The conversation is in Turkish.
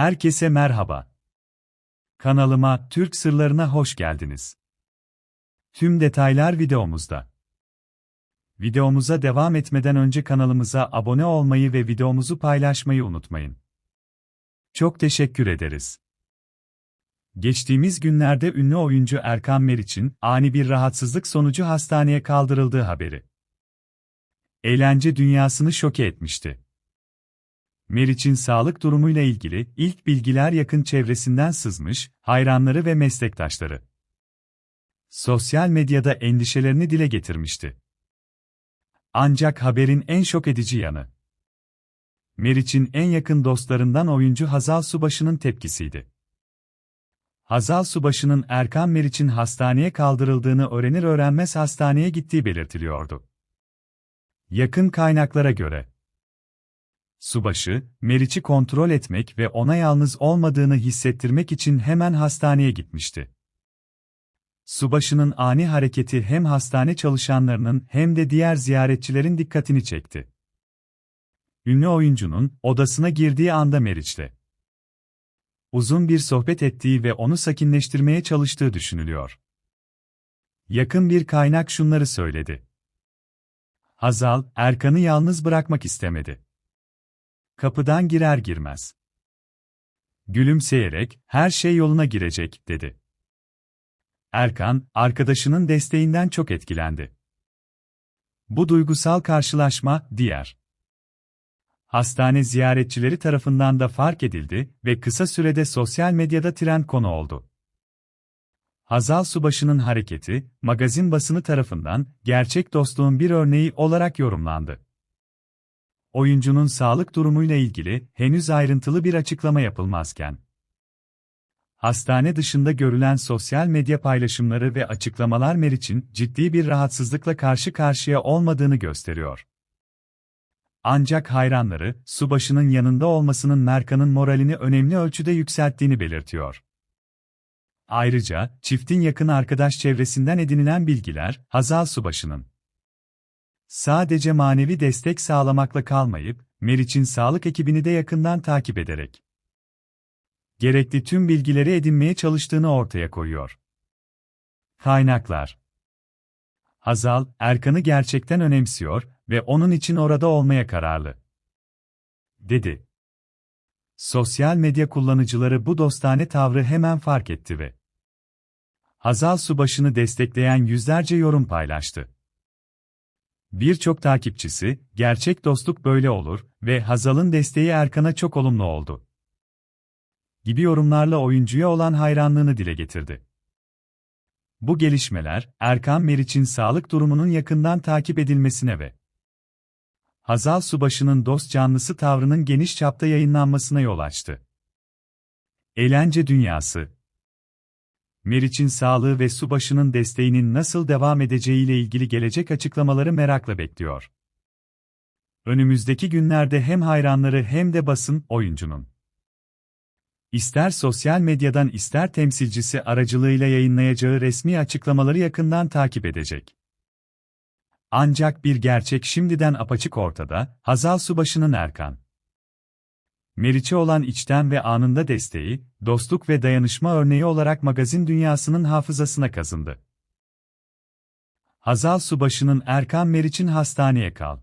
Herkese merhaba. Kanalıma Türk Sırlarına hoş geldiniz. Tüm detaylar videomuzda. Videomuza devam etmeden önce kanalımıza abone olmayı ve videomuzu paylaşmayı unutmayın. Çok teşekkür ederiz. Geçtiğimiz günlerde ünlü oyuncu Erkan Meriç'in ani bir rahatsızlık sonucu hastaneye kaldırıldığı haberi. Eğlence dünyasını şoke etmişti. Meriç'in sağlık durumuyla ilgili ilk bilgiler yakın çevresinden sızmış, hayranları ve meslektaşları. Sosyal medyada endişelerini dile getirmişti. Ancak haberin en şok edici yanı. Meriç'in en yakın dostlarından oyuncu Hazal Subaşı'nın tepkisiydi. Hazal Subaşı'nın Erkan Meriç'in hastaneye kaldırıldığını öğrenir öğrenmez hastaneye gittiği belirtiliyordu. Yakın kaynaklara göre, Subaşı, Meriç'i kontrol etmek ve ona yalnız olmadığını hissettirmek için hemen hastaneye gitmişti. Subaşı'nın ani hareketi hem hastane çalışanlarının hem de diğer ziyaretçilerin dikkatini çekti. Ünlü oyuncunun odasına girdiği anda Meriç'te uzun bir sohbet ettiği ve onu sakinleştirmeye çalıştığı düşünülüyor. Yakın bir kaynak şunları söyledi. Hazal, Erkan'ı yalnız bırakmak istemedi. Kapıdan girer girmez. Gülümseyerek, her şey yoluna girecek, dedi. Erkan, arkadaşının desteğinden çok etkilendi. Bu duygusal karşılaşma, diğer hastane ziyaretçileri tarafından da fark edildi ve kısa sürede sosyal medyada trend konu oldu. Hazal Subaşı'nın hareketi, magazin basını tarafından gerçek dostluğun bir örneği olarak yorumlandı oyuncunun sağlık durumuyla ilgili henüz ayrıntılı bir açıklama yapılmazken, hastane dışında görülen sosyal medya paylaşımları ve açıklamalar Meriç'in ciddi bir rahatsızlıkla karşı karşıya olmadığını gösteriyor. Ancak hayranları, subaşının yanında olmasının Merkan'ın moralini önemli ölçüde yükselttiğini belirtiyor. Ayrıca, çiftin yakın arkadaş çevresinden edinilen bilgiler, Hazal Subaşı'nın Sadece manevi destek sağlamakla kalmayıp, Meriç'in sağlık ekibini de yakından takip ederek gerekli tüm bilgileri edinmeye çalıştığını ortaya koyuyor. Kaynaklar Hazal, Erkan'ı gerçekten önemsiyor ve onun için orada olmaya kararlı. Dedi. Sosyal medya kullanıcıları bu dostane tavrı hemen fark etti ve Hazal Subaşı'nı destekleyen yüzlerce yorum paylaştı. Birçok takipçisi, gerçek dostluk böyle olur ve Hazal'ın desteği Erkan'a çok olumlu oldu. Gibi yorumlarla oyuncuya olan hayranlığını dile getirdi. Bu gelişmeler, Erkan Meriç'in sağlık durumunun yakından takip edilmesine ve Hazal Subaşı'nın dost canlısı tavrının geniş çapta yayınlanmasına yol açtı. Eğlence Dünyası Meriç'in sağlığı ve subaşının desteğinin nasıl devam edeceğiyle ilgili gelecek açıklamaları merakla bekliyor. Önümüzdeki günlerde hem hayranları hem de basın, oyuncunun ister sosyal medyadan ister temsilcisi aracılığıyla yayınlayacağı resmi açıklamaları yakından takip edecek. Ancak bir gerçek şimdiden apaçık ortada, Hazal Subaşı'nın Erkan Meriç'e olan içten ve anında desteği, dostluk ve dayanışma örneği olarak magazin dünyasının hafızasına kazındı. Hazal Subaşı'nın Erkan Meriç'in hastaneye kal.